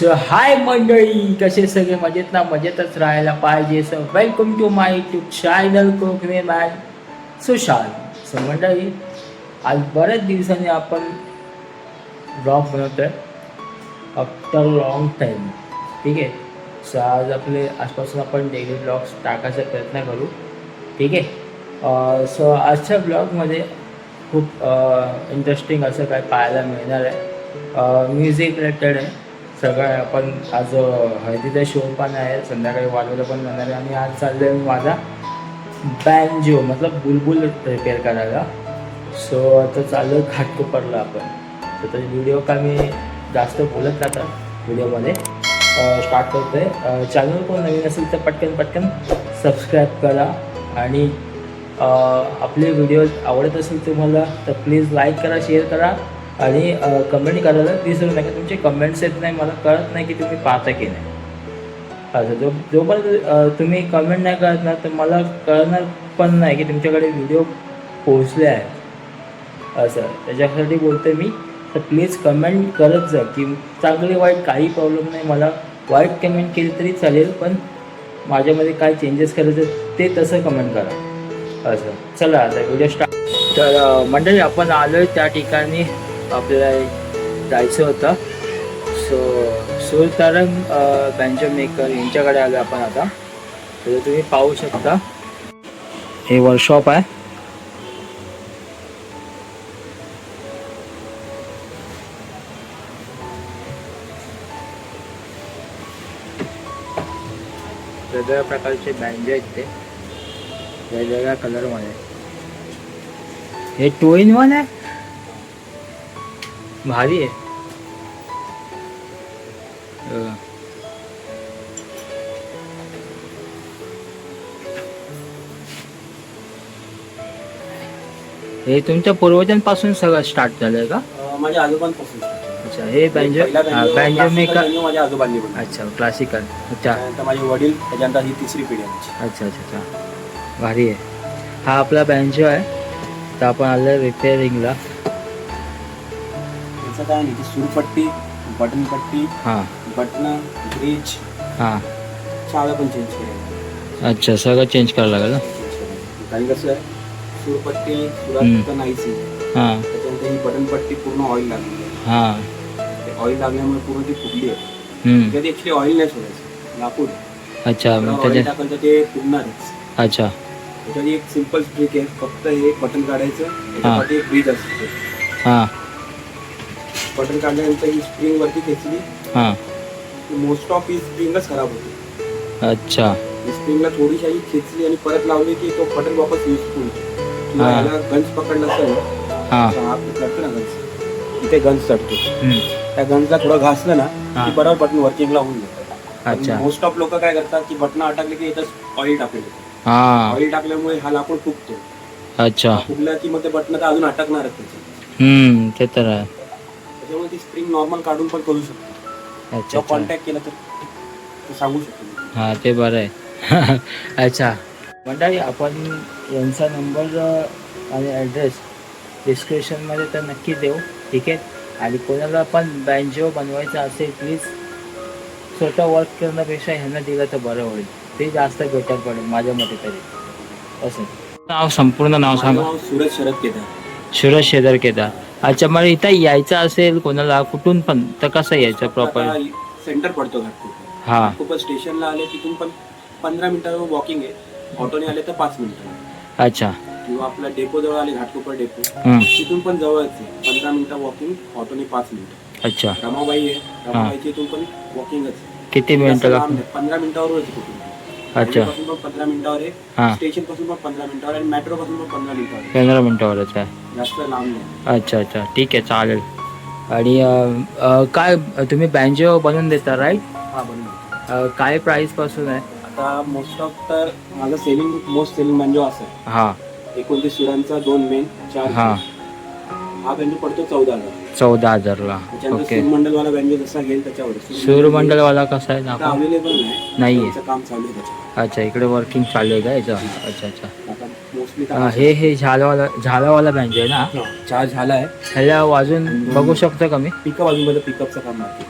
So हाय मंडळी कसे सगळे मजेत ना? मजेतच राहायला पाहिजे. So welcome to my YouTube channel Kokane man Sushal so मंडळी आज बऱ्याच दिवसांनी आपण ब्लॉग बनवतोय. आफ्टर लॉंग टाईम ठीक आहे? सो आज आपले आजपासून आपण डेली ब्लॉग्स टाकायचा प्रयत्न करू. ठीक आहे? सो आजच्या ब्लॉगमध्ये खूप इंटरेस्टिंग असं काय पाहायला मिळणार आहे. म्युझिक रिलेटेड आहे. सगळं आहे. आपण आज हळदीचा शो पण आहे. संध्याकाळी वाजवलं पण जाणार आहे. आणि आज चाललं आहे माझा बँजो मतलब बुलबुल रिपेअर करायला. सो आता चाललं घाटकोपरला आपण. तर तो व्हिडिओ का मी जास्त बोलत राहतात व्हिडिओमध्ये स्टार्ट करतो आहे चॅनल कोण नवीन असेल तर पटकन पटकन सबस्क्राईब करा. आणि आपले व्हिडिओ आवडत असेल तुम्हाला तर प्लीज लाईक करा शेअर करा. आणि कमेंट करायला विसरू नका तुमचे कमेंट्स येत नाही मला कळत नाही की तुम्ही पाहता की नाही. असं जो जोपर्यंत तुम्ही कमेंट नाही करत ना तर मला कळणार पण नाही की तुमच्याकडे व्हिडिओ पोहोचले आहेत असं त्याच्यासाठी बोलते मी. तर प्लीज कमेंट करत जा की चांगली वाईट काही प्रॉब्लेम नाही. मला वाईट कमेंट केली तरी चालेल पण माझ्यामध्ये काय चेंजेस करायचं ते तसं कमेंट करा. असं चला आता व्हिडिओ स्टार्ट तर मंडळी आपण आलो आहे त्या ठिकाणी. आपल्याला जायचं होतं. सो सूरतारंग बँजो मेकर यांच्याकडे आलो आपण आता. तर तुम्ही पाहू शकता. हे वर्कशॉप आहे. वेगवेगळ्या प्रकारचे बँजो आहेत ते. वेगवेगळ्या कलरमध्ये हे टू इन वन आहे? भारी आहे. हे तुमच्या पूर्वजांपासून सगळं स्टार्ट झालंय का? माझ्या आजोबांपासून अच्छा हे बँजो पहिला banjo- banjo classical maker banjo माझ्या आजोबांनी. अच्छा क्लासिकल अच्छा. त्यानंतर माझे वडील त्याच्यानंतर ही तिसरी पिढी आहे. अच्छा अच्छा अच्छा. भारी आहे. हा आपला बँजो आहे. तर आपण आलो रिपेअरिंगला त्याचं काय नाही ती सूरपट्टी बटन पट्टी हां. बटन ब्रिज हां. चाव्या पण चेंज केल्या. अच्छा सगळं चेंज करावं लागेल ना? काही कसं आहे सूरपट्टी. सुरात तर नाहीच आहे. हां. त्याच्यानंतर ही बटन पट्टी पूर्ण ऑइल लागली. आहे हां. ते ऑइल लागल्यामुळे पूर्ण ती फुगली आहे. हम्म. त्यात ॲक्च्युली ऑइल नाही सोडायचं. लाकूड अच्छा मग ऑइल त्याच्या ते फुगणारच. अच्छा. त्याच्यात एक सिंपल ट्रिक आहे. फक्त हे बटन काढायचं त्याच्यामध्ये एक ब्रिज असते. हां. बटन काढल्यानंतर ही स्प्रिंग वरती खेचली हां. मोस्ट ऑफ ही स्प्रिंगच खराब होते. अच्छा. ही स्प्रिंगला थोडीशी आई खेचली आणि परत लावली की तो बटन वापस युजफुल किंवा हा. याला गंज पकडला असेल ना हां. तर आपण करतो ना गंज इथे गंज चढतो. त्या गंजला थोडं घासलं ना हा. की बरोबर बटन वर्किंगला होऊन जातं. अच्छा. मोस्ट ऑफ लोक काय करतात की बटन अटकले की याच्यात ऑइल देतात. हां. ऑइल टाकल्यामुळे हा लाकूड फुगतो. अच्छा. फुगला की मग ते बटन तर अजून अटकणारच त्याच्यात हम्म ते तर आहे. त्याच्यामुळे ती स्प्रिंग नॉर्मल काढून पण करू शकतो. अच्छा जेव्हा अच्छा. कॉन्टॅक्ट केला तर ते सांगू शकतो. हां ते बरं आहे. अच्छा. मंडळी आपण यांचा नंबर आणि ॲड्रेस डिस्क्रिप्शनमध्ये तर नक्की देऊ. ठीक आहे? आणि कोणाला पण बँजो बनवायचा असेल प्लीज स्वतः वर्क करण्यापेक्षा ह्यांना दिलं तर बरं होईल. ते जास्त बेटर पडेल माझ्या मते तरी. असं. नाव संपूर्ण नाव माझं सांगा. नाव सूरज शरद केदार. सुरज शेदर केदार. अच्छा मग इथं यायचं असेल कोणाला कुठून पण तर कसं यायचं प्रॉपर सेंटर पडतो घाटकोपर हां. घाटकोपर स्टेशनला आले तिथून पण पंधरा मिनिटावर वॉकिंग आहे. ऑटोने आले तर पाच मिनिटं. अच्छा. किंवा आपला डेपो जवळ आले घाटकोपर डेपो हम्म. तिथून पण जवळच आहे. पंधरा मिनिटं वॉकिंग ऑटोने पाच मिनिटं. अच्छा. रमाबाई आहे. रमाबाईच्या इथून पण वॉकिंगच किती मिनिटं पंधरा मिनिटावरच आहे कुठून. अच्छा. पासून पण पंधरा मिनिटावर आहे. हां. स्टेशनपासून पण पंधरा मिनिटावर आहे आणि मेट्रो पासून पण पंधरा मिनिटावर आहे. पंधरा मिनिटावरच आहे. जास्त लांब नाही. अच्छा अच्छा. ठीक आहे चालेल. आणि अं, अं, काय तुम्ही बँजो बनवून देता राईट हा बरोबर काय प्राईसपासून आहे? आता मोस्ट ऑफ तर माझं सेलिंग मोस्ट सेलिंग म्हणजे असं आहे. हां. एकोणतीस सुरांचा दोन मेन चार हां. हा बेंजो पडतो चौदा हजार. चौदा हजारला. ओके. सूरमंडलवाला बेंजो जसा घेईल त्याच्यावर सूर्यमंडलवाला कसा आहे? दाखव. अवेलेबल नाही. काम चालू आहे त्याच्यावर. अच्छा इकडे वर्किंग चालू आहे का याचं? अच्छा अच्छा. आता मोस्टली अं, हे हे झालावाला झालावाला बँजो आहे ना? चार झाला आहे. ह्याला वाजून बघू शकतो का मी? पिकअप अजून मध्ये पिकअपचं काम आहे.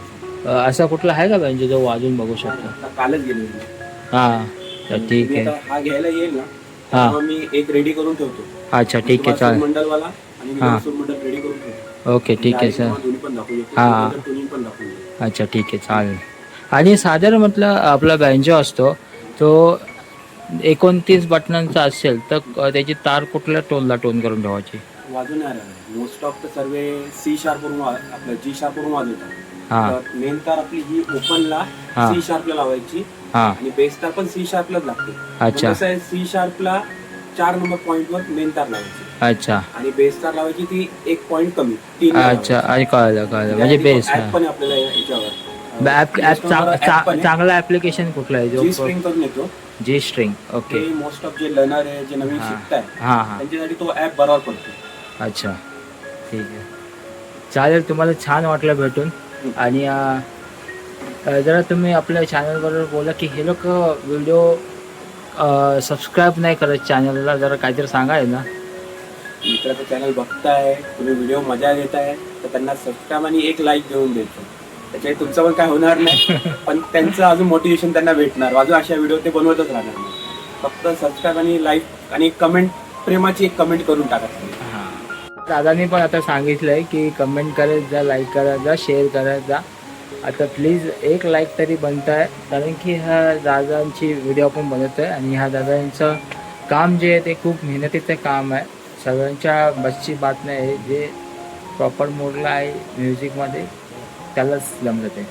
अ, असा कुठला आहे का बँजो जो वाजून बघू शकतो? आता कालच गेले मी. हां तर ठीक आहे. आता हा घ्यायला येईल ना हा. तेव्हा मी एक रेडी करून ठेवतो. अच्छा ठीक आहे चालेल. मंडलवाला आणि हा. मंडल रेडी करून ठेवतो. ओके ठीक आहे सर हा. अच्छा ठीक आहे चालेल. आणि साधारण म्हटलं आपला बँजो असतो तो एकोणतीस बटनांचा असेल तर त्याची तार कुठल्या टोनला टोन करून ठेवायची? मोस्ट ऑफ सर्व सी शार्प वरून वा- आपलं जी शार्प वरून वाजवतात. मेन तार आपली ही ओपनला. सी शार्पला लावायची. आणि बेस तार पण सी शार्पलाच लागते. अच्छा. कसं आहे सी शार्पला चार नंबर पॉइंट वर मेन तार लावायची. अच्छा. आणि बेस तार लावायची ती एक पॉइंट कमी. तीन अच्छा आणि कळलं कळलं. म्हणजे बेस ऍप पण आहे आपल्याला याच्यावर. आहे. चांगला ॲप्लिकेशन कुठला आहे? जी जो स्प्रिंग करून येतो. G string okay most of जे लर्नर आहे जे नवीन. शिकताय त्यांच्यासाठी तो ऍप बरोबर पडतो. अच्छा. ठीक आहे. चालेल तुम्हाला छान वाटलं भेटून. आणि जरा तुम्ही आपल्या चॅनलवर बोला की हे लोक व्हिडिओ सबस्क्राईब नाही करत चॅनलला जरा काहीतरी सांगाय ना? मित्राचं चॅनल बघताय तुम्ही व्हिडिओ मजा घेताय तर त्यांना सबस्क्राईब आणि एक लाईक देऊन द्यायचं त्याच्यात तुमचं पण काय होणार नाही पण त्यांचं अजून मोटिवेशन त्यांना भेटणार. अजून अशा व्हिडिओ ते बनवतच राहणार नाही. फक्त सबस्क्राईब आणि लाईक आणि कमेंट प्रेमाची एक कमेंट करून टाका. तुम्ही. दादानी पण आता सांगितलंय की कमेंट करत जा लाईक करत जा शेअर करत जा. आता प्लीज एक लाईक तरी बनताय कारण की ह्या दादांची व्हिडिओ आपण बनवतो आहे आणि ह्या दादांचं काम जे आहे ते खूप मेहनतीचं काम आहे. सगळ्यांच्या बसची बातम्या आहे जे प्रॉपर मोडला आहे म्युझिकमध्ये त्यालाच जमलं ते.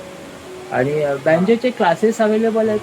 आणि बँजोचे क्लासेस अवेलेबल आहेत.